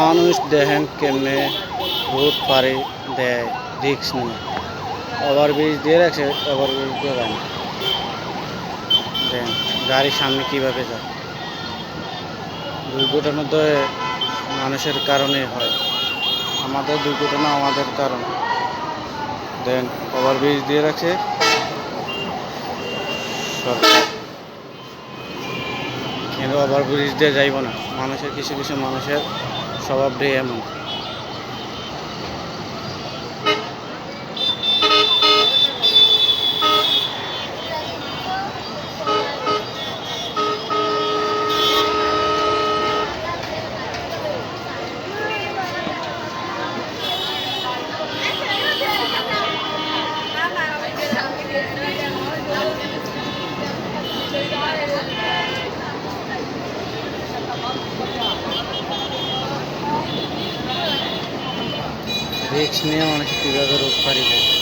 মানুষ দেখেন কেমনে রোড পারে, দেয় রিক্স নিয়ে। ওভার ব্রিজ দিয়ে রাখছে ওভার ব্রিজ দিয়ে যায় না দেখেন, গাড়ির সামনে কীভাবে যায়। দুর্ঘটনা তো মানুষের কারণে হয়। আমাদের দুর্ঘটনা আমাদের কারণ। দেন ওভার ব্রিজ দিয়ে রাখছে কিন্তু ওভার ব্রিজ দিয়ে যাইব না। মানুষের, কিছু কিছু মানুষের স্বভাবটাই এমন। রিক্স নিয়ে মানুষ কীভাবে রোড পারি দেয়